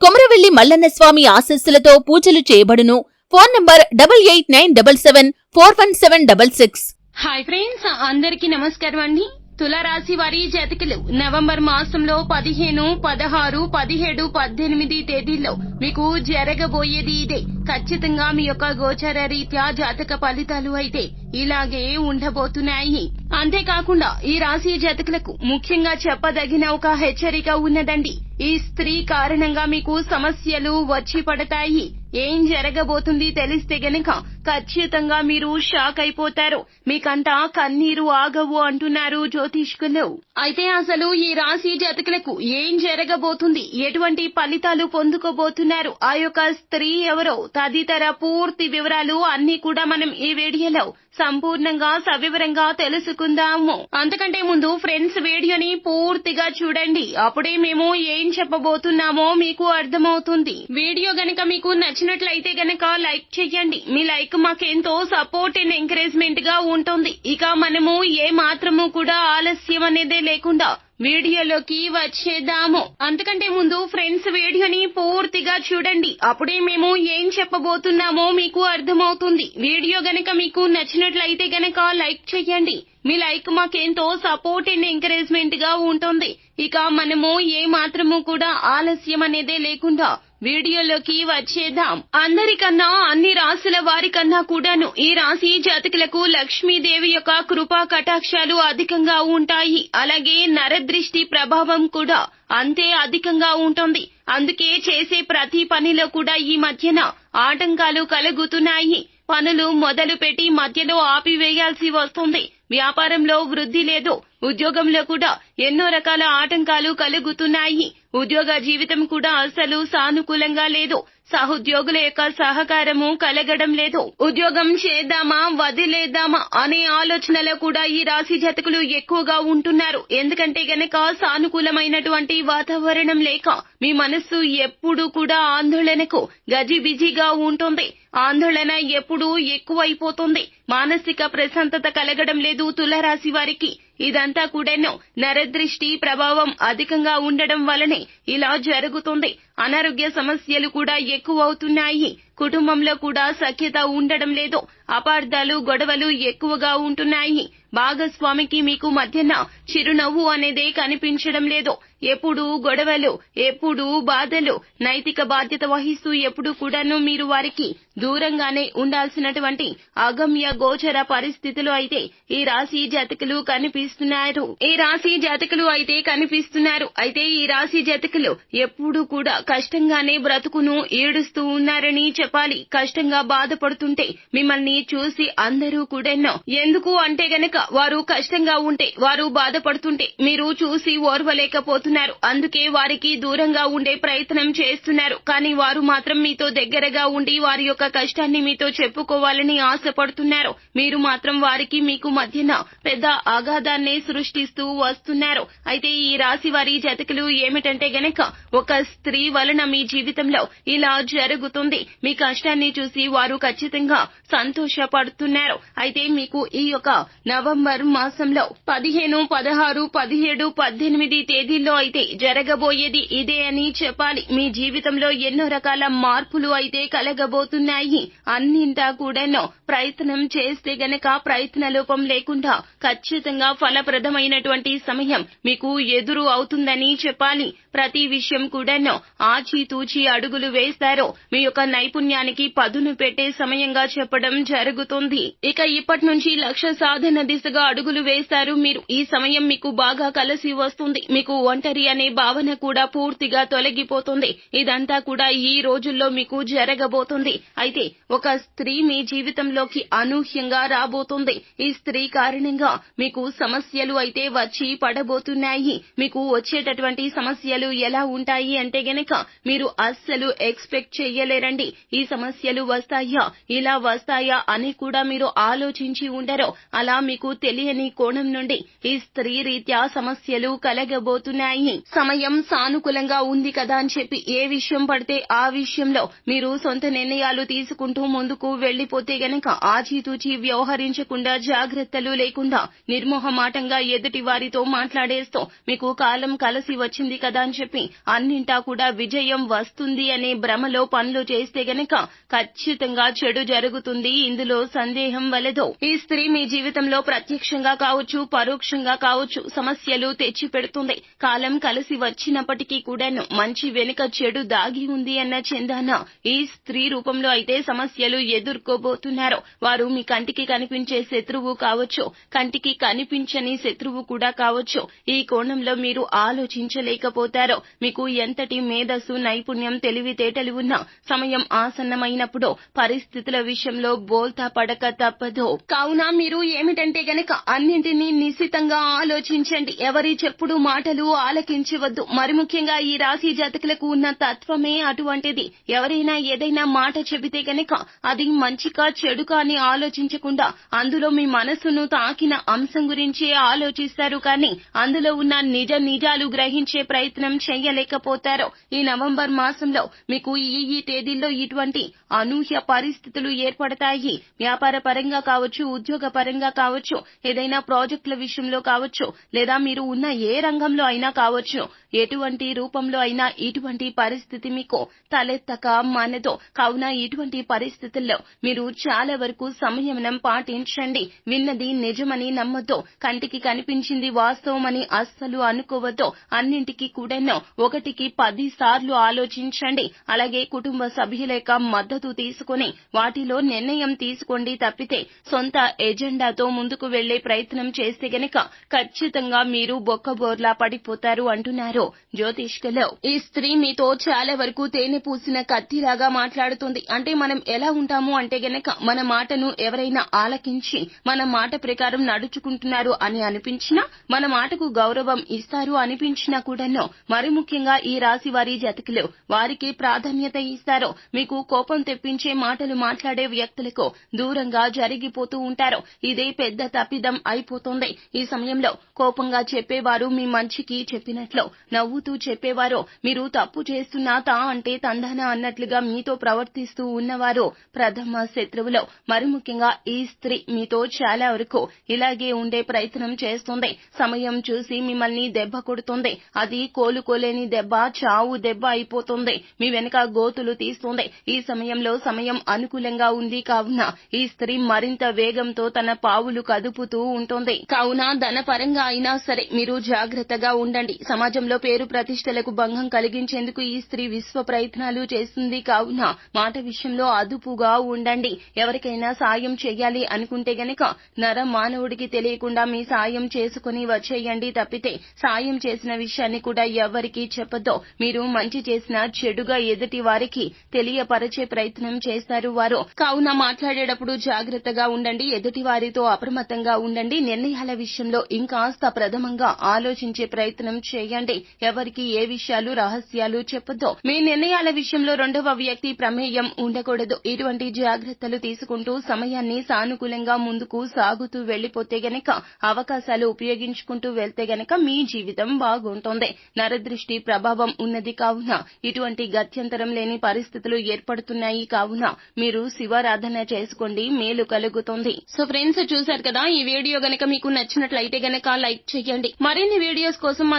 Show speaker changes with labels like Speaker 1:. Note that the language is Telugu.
Speaker 1: కొమరవెల్లి మల్లన్న స్వామి ఆశస్సులతో పూజలు చేయబడును. Phone number double eight nine double seven four one seven double six.
Speaker 2: Hi friends అందరికీ నమస్కారం అండి. తులారాశి వారి జాతకులు. నవంబర్ మాసంలో పదిహేను పదహారు పదిహేడు పద్దెనిమిది తేదీల్లో మీకు జరగబోయేది ఇదే. ఖచ్చితంగా మీ యొక్క గోచర రీత్యా జాతక ఫలితాలు అయితే ఇలాగే ఉండబోతున్నాయి. అంతేకాకుండా ఈ రాశి జాతకులకు ముఖ్యంగా చెప్పదగిన ఒక హెచ్చరిక ఉన్నదండి. ఈ స్త్రీ కారణంగా మీకు సమస్యలు వచ్చి పడతాయి. ఏం జరగబోతుంది తెలిస్తే గనక ఖచ్చితంగా మీరు షాక్ అయిపోతారు. మీకంతా కన్నీరు ఆగవు అంటున్నారు జ్యోతిష్కులు. అయితే అసలు ఈ రాశి జాతకులకు ఏం జరగబోతుంది? ఎటువంటి ఫలితాలు పొందుకోబోతున్నారు? ఆ యొక్క స్త్రీ ఎవరో? తదితర పూర్తి వివరాలు అన్ని కూడా మనం ఈ వీడియోలో సంపూర్ణంగా సవివరంగా తెలుసుకుందాము. అంతకంటే ముందు ఫ్రెండ్స్ వీడియోని పూర్తిగా చూడండి. అప్పుడే మేము ఏం చెప్పబోతున్నామో మీకు అర్థమవుతుంది. వీడియో గనక మీకు నచ్చినట్లయితే గనక లైక్ చేయండి. మీ లైక్ మాకెంతో సపోర్ట్ అండ్ ఎంకరేజ్మెంట్గా ఉంటుంది. ఇక మనము ఏ మాత్రము కూడా ఆలస్యం అనేదే లేకుండా వీడియోలోకి వచ్చేద్దాము. అంతకంటే ముందు ఫ్రెండ్స్ వీడియోని పూర్తిగా చూడండి. అప్పుడే మేము ఏం చెప్పబోతున్నామో మీకు అర్థమవుతుంది. వీడియో గనక మీకు నచ్చినట్లయితే గనక లైక్ చేయండి. మీ లైక్ మాకెంతో సపోర్ట్ అండ్ ఎంకరేజ్మెంట్గా ఉంటుంది. ఇక మనము ఏ మాత్రము కూడా ఆలస్యం అనేదే లేకుండా వీడియోలోకి వచ్చేద్దాం. అందరికన్నా అన్ని రాసుల వారికన్నా కూడాను ఈ రాశి జాతకులకు లక్ష్మీదేవి యొక్క కృపా కటాక్షాలు అధికంగా ఉంటాయి. అలాగే నరదృష్టి ప్రభావం కూడా అంతే అధికంగా ఉంటుంది. అందుకే చేసే ప్రతి పనిలో కూడా ఈ మధ్యన ఆటంకాలు కలుగుతున్నాయి. పనులు మొదలు పెట్టి మధ్యలో ఆపివేయాల్సి వస్తుంది. వ్యాపారంలో వృద్ధి లేదు. ఉద్యోగంలో కూడా ఎన్నో రకాల ఆటంకాలు కలుగుతున్నాయి. ఉద్యోగ జీవితం కూడా అసలు సానుకూలంగా లేదు. సహోద్యోగుల యొక్క సహకారము కలగడం లేదు. ఉద్యోగం చేద్దామా వదిలేద్దామా అనే ఆలోచనలో కూడా ఈ రాశి జతకులు ఎక్కువగా ఉంటున్నారు. ఎందుకంటే గనక సానుకూలమైనటువంటి వాతావరణం లేక మీ మనస్సు ఎప్పుడు కూడా ఆందోళనకు గజిబిజిగా ఉంటుంది. ఆందోళన ఎప్పుడూ ఎక్కువైపోతుంది. మానసిక ప్రశాంతత కలగడం లేదు తులరాశి వారికి. ఇదంతా కూడాను నరదృష్టి ప్రభావం అధికంగా ఉండడం వలనే ఇలా జరుగుతుంది. అనారోగ్య సమస్యలు కూడా ఎక్కువ అవుతున్నాయి కుటుంబంలో కూడా సఖ్యత ఉండడం లేదు. అపార్థాలు గొడవలు ఎక్కువగా ఉంటున్నాయి. భాగస్వామికి మీకు మధ్యన చిరునవ్వు అనేదే కనిపించడం లేదు. ఎప్పుడు గొడవలు ఎప్పుడు బాధలు. నైతిక బాధ్యత వహిస్తూ ఎప్పుడు కూడాను మీరు వారికి దూరంగానే ఉండాల్సినటువంటి అగమ్య గోచర పరిస్థితులు అయితే ఈ రాశి జాతకులు కనిపిస్తున్నారు. ఈ రాశి జాతకులు అయితే కనిపిస్తున్నారు. అయితే ఈ రాశి జాతకులు ఎప్పుడు కూడా కష్టంగానే బ్రతుకును ఏడుస్తూ ఉన్నారని చెప్పాలి. కష్టంగా బాధపడుతుంటే మిమ్మల్ని చూసి అందరూ కూడాను ఎందుకు అంటే గనక వారు కష్టంగా ఉంటే వారు బాధపడుతుంటే మీరు చూసి ఓర్వలేకపోతే పోతున్నారు అందుకే వారికి దూరంగా ఉండే ప్రయత్నం చేస్తున్నారు. కానీ వారు మాత్రం మీతో దగ్గరగా ఉండి వారి యొక్క కష్టాన్ని మీతో చెప్పుకోవాలని ఆశపడుతున్నారు. మీరు మాత్రం వారికి మీకు మధ్యన పెద్ద అగాధాన్ని సృష్టిస్తూ వస్తున్నారు. అయితే ఈ రాశి వారి జతకులు ఏమిటంటే గనక ఒక స్త్రీ వలన మీ జీవితంలో ఇలా జరుగుతుంది. మీ కష్టాన్ని చూసి వారు ఖచ్చితంగా సంతోషపడుతున్నారు. అయితే మీకు ఈ యొక్క నవంబర్ మాసంలో పదిహేను పదహారు పదిహేడు పద్దెనిమిది తేదీల్లో అయితే జరగబోయేది ఇదే అని చెప్పాలి. మీ జీవితంలో ఎన్నో రకాల మార్పులు అయితే కలగబోతున్నాయి. అన్నింటా కూడాను ప్రయత్నం చేస్తే గనక ప్రయత్న లోపం లేకుండా ఖచ్చితంగా ఫలప్రదమైనటువంటి సమయం మీకు ఎదురు అవుతుందని చెప్పాలి. ప్రతి విషయం కూడాను ఆచితూచి అడుగులు వేస్తారో. మీ యొక్క నైపుణ్యానికి పదును పెట్టే సమయంగా చెప్పడం జరుగుతుంది. ఇక ఇప్పటి నుంచి లక్ష్య సాధన దిశగా అడుగులు వేస్తారు మీరు. ఈ సమయం మీకు బాగా కలిసి వస్తుంది. మీకు వంట ఒంటరి అనే భావన కూడా పూర్తిగా తొలగిపోతుంది. ఇదంతా కూడా ఈ రోజుల్లో మీకు జరగబోతుంది. అయితే ఒక స్త్రీ మీ జీవితంలోకి అనూహ్యంగా రాబోతుంది. ఈ స్త్రీ కారణంగా మీకు సమస్యలు అయితే వచ్చి పడబోతున్నాయి. మీకు వచ్చేటటువంటి సమస్యలు ఎలా ఉంటాయి అంటే గనక మీరు అస్సలు ఎక్స్పెక్ట్ చెయ్యలేరండి. ఈ సమస్యలు వస్తాయా? ఇలా వస్తాయా అని కూడా మీరు ఆలోచించి ఉండరు. అలా మీకు తెలియని కోణం నుండి ఈ స్త్రీ రీత్యా సమస్యలు కలగబోతున్నాయి. సమయం సానుకూలంగా ఉంది కదా అని చెప్పి ఏ విషయం పడితే ఆ విషయంలో మీరు సొంత నిర్ణయాలు తీసుకుంటూ ముందుకు వెళ్ళిపోతే గనక ఆచితూచి వ్యవహరించకుండా జాగ్రత్తలు లేకుండా నిర్మోహమాటంగా ఎదుటి వారితో మాట్లాడేస్తూ మీకు కాలం కలిసి వచ్చింది కదా అని చెప్పి అన్నింటా కూడా విజయం వస్తుంది అనే భ్రమలో పనులు చేస్తే గనక ఖచ్చితంగా చెడు జరుగుతుంది. ఇందులో సందేహం వలదు. ఈ స్త్రీ మీ జీవితంలో ప్రత్యక్షంగా కావచ్చు పరోక్షంగా కావచ్చు సమస్యలు తెచ్చి పెడుతుంది కాలం కలిసి వచ్చినప్పటికీ కూడాను మంచి వెనుక చెడు దాగి ఉంది అన్న చందాన ఈ స్త్రీ రూపంలో అయితే సమస్యలు ఎదుర్కోబోతున్నారు. వారు మీ కంటికి కనిపించే శత్రువు కావచ్చు కంటికి కనిపించని శత్రువు కూడా కావచ్చు. ఈ కోణంలో మీరు ఆలోచించలేకపోతారు. మీకు ఎంతటి మేధస్సు నైపుణ్యం తెలివితేటలు ఉన్నా సమయం ఆసన్నమైనప్పుడు పరిస్థితుల విషయంలో బోల్తా పడక తప్పదు. కావున మీరు ఏమిటంటే గనక అన్నింటినీ నిశ్చితంగా ఆలోచించండి. ఎవరి చెప్పుడు మాటలు ఆలకించవద్దు. మరి ముఖ్యంగా ఈ రాశి జాతకులకు ఉన్న తత్వమే అటువంటిది. ఎవరైనా ఏదైనా మాట చెబితే గనక అది మంచిగా చెడుకా అని ఆలోచించకుండా అందులో మీ మనసును తాకిన అంశం గురించే ఆలోచిస్తారు. కానీ అందులో ఉన్న నిజ నిజాలు గ్రహించే ప్రయత్నం చేయలేకపోతారు ఈ నవంబర్ మాసంలో మీకు ఈ ఈ తేదీల్లో ఇటువంటి అనూహ్య పరిస్థితులు ఏర్పడతాయి. వ్యాపార పరంగా కావచ్చు ఉద్యోగ పరంగా కావచ్చు ఏదైనా ప్రాజెక్టుల విషయంలో కావచ్చు లేదా మీరు ఉన్న ఏ రంగంలో అయినా కావచ్చు. ఎటువంటి రూపంలో అయినా ఇటువంటి పరిస్థితి మీకు తలెత్తక మానదో. కావున ఇటువంటి పరిస్థితుల్లో మీరు చాలా వరకు సంయమనం పాటించండి. విన్నది నిజమని నమ్మొద్దు. కంటికి కనిపించింది వాస్తవమని అస్సలు అనుకోవద్దు. అన్నింటికి కూడాను ఒకటికి పది సార్లు ఆలోచించండి. అలాగే కుటుంబ సభ్యుల యొక్క మద్దతు తీసుకుని వాటిలో నిర్ణయం తీసుకోండి తప్పితే సొంత ఎజెండాతో ముందుకు వెళ్ళే ప్రయత్నం చేస్తే గనక ఖచ్చితంగా మీరు బొక్కబోర్లా పడిపోతారు. అంటున్నారు. జ్యోతిష్కలో ఈ స్త్రీ మీతో చాలా వరకు తేనె పూసిన కత్తిలాగా మాట్లాడుతుంది. అంటే మనం ఎలా ఉంటాము అంటే గనక మన మాటను ఎవరైనా ఆలకించి మన మాట ప్రకారం నడుచుకుంటున్నారు అని అనిపించినా మన మాటకు గౌరవం ఇస్తారు అనిపించినా కూడాను మరి ముఖ్యంగా ఈ రాశి వారి జతకులు వారికి ప్రాధాన్యత ఇస్తారు. మీకు కోపం తెప్పించే మాటలు మాట్లాడే వ్యక్తులకు దూరంగా జరిగిపోతూ ఉంటారు. ఇదే పెద్ద తప్పిదం అయిపోతుంది. ఈ సమయంలో కోపంగా చెప్పేవారు మీ మంచికి చెప్పినట్లు నవ్వుతూ చెప్పేవారు మీరు తప్పు చేస్తున్నా తా అంటే తందాన అన్నట్లుగా మీతో ప్రవర్తిస్తూ ఉన్నవారు ప్రథమ శత్రువులు. మరి ముఖ్యంగా ఈ స్త్రీ మీతో చాలా వరకు ఇలాగే ఉండే ప్రయత్నం చేస్తుంది. సమయం చూసి మిమ్మల్ని దెబ్బ కొడుతుంది. అది కోలుకోలేని దెబ్బ చావు దెబ్బ అయిపోతుంది. మీ వెనక గోతులు తీస్తుంది. ఈ సమయంలో సమయం అనుకూలంగా ఉంది. కావున ఈ స్త్రీ మరింత వేగంతో తన పావులు కదుపుతూ ఉంటుంది. కావున ధనపరంగా అయినా సరే మీరు జాగ్రత్తగా ఉండండి. సమాజంలో పేరు ప్రతిష్టలకు భంగం కలిగించేందుకు ఈ స్త్రీ విశ్వ ప్రయత్నాలు చేస్తుంది. కావున మాట విషయంలో అదుపుగా ఉండండి. ఎవరికైనా సాయం చేయాలి అనుకుంటే గనక నర మానవుడికి తెలియకుండా మీ సాయం చేసుకుని వచ్చేయండి. తప్పితే సాయం చేసిన విషయాన్ని కూడా ఎవరికి చెప్పద్దు. మీరు మంచి చేసిన చెడుగా ఎదుటి వారికి తెలియపరచే ప్రయత్నం చేస్తారు వారు. కావున మాట్లాడేటప్పుడు జాగ్రత్తగా ఉండండి. ఎదుటి వారితో అప్రమత్తంగా ఉండండి. నిర్ణయాల విషయంలో ఇంకాస్త ప్రథమంగా ఆలోచించే ప్రయత్నం చేయండి. ఎవరికి ఏ విషయాలు రహస్యాలు చెప్పొద్దు. మీ నిర్ణయాల విషయంలో రెండవ వ్యక్తి ప్రమేయం ఉండకూడదు. ఇటువంటి జాగ్రత్తలు తీసుకుంటూ సమయాన్ని సానుకూలంగా ముందుకు సాగుతూ వెళ్ళిపోతే గనక అవకాశాలు ఉపయోగించుకుంటూ వెళ్తే గనక మీ జీవితం బాగుంటుంది. నరదృష్టి ప్రభావం ఉన్నది కావున ఇటువంటి గత్యంతరం లేని పరిస్థితులు ఏర్పడుతున్నాయి కావున మీరు శివారాధన చేసుకోండి. మేలు కలుగుతుంది. సో ఫ్రెండ్స్ చూశారు కదా? ఈ వీడియో గనక మీకు నచ్చినట్లయితే గనక లైక్ చేయండి. మరిన్ని వీడియోస్ కోసం మా